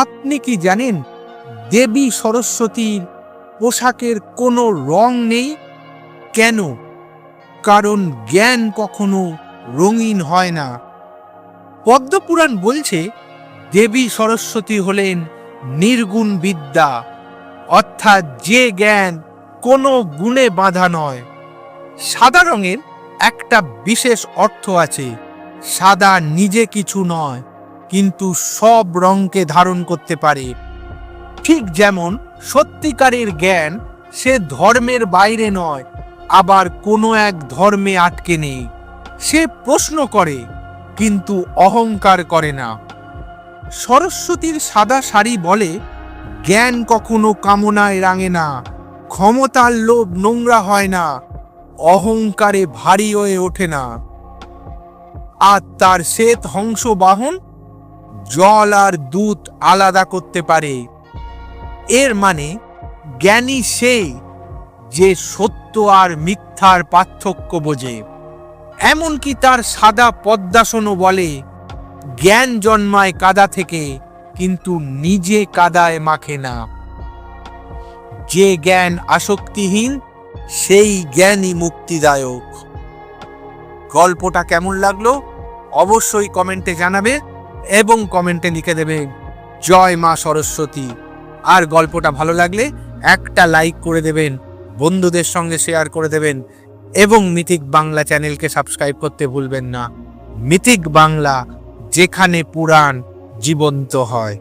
আপনি কি জানেন, দেবী সরস্বতীর পোশাকের কোনো রং নেই? কেন? কারণ জ্ঞান কখনো রঙিন হয় না। পদ্মপুরাণ বলছে, দেবী সরস্বতী হলেন নির্গুণ বিদ্যা, অর্থাৎ যে জ্ঞান কোনো গুণে বাঁধা নয়। সাদা রঙের একটা বিশেষ অর্থ আছে, সাদা নিজে কিছু নয়। কিন্তু সব রঙকে ধারণ করতে পারে। ঠিক যেমন সত্যিকারের জ্ঞান সে ধর্মের বাইরে নয়, আবার কোনো এক ধর্মে আটকে নেই। সে প্রশ্ন করে, কিন্তু অহংকার করে না। সরস্বতীর সাদা শাড়ি বলে, জ্ঞান কখনো কামনায় রাঙে না, ক্ষমতার লোভ নোংরা হয় না, অহংকারে ভারী হয়ে ওঠে না। আর তার শ্বেত হংস বাহন জল আর দুধ আলাদা করতে পারে। এর মানে জ্ঞানী সেই যে সত্য আর মিথ্যার পার্থক্য বোঝে। এমনকি তার সাদা পদ্মাসনও বলে, জ্ঞান জন্মায় কাদা থেকে, কিন্তু নিজে কাদায় মাখে না। যে জ্ঞান আসক্তিহীন, সেই জ্ঞানই মুক্তিদায়ক। গল্পটা কেমন লাগল? অবশ্যই কমেন্টে জানাবে। এবং কমেন্টে লিখে দেবে, জয় মা সরস্বতী। আর গল্পটা ভালো লাগলে একটা লাইক করে দেবেন, বন্ধুদের সঙ্গে শেয়ার করে দেবেন এবং মিথিক বাংলা চ্যানেলকে সাবস্ক্রাইব করতে ভুলবেন না। মিথিক বাংলা, যেখানে পুরাণ জীবন্ত হয়।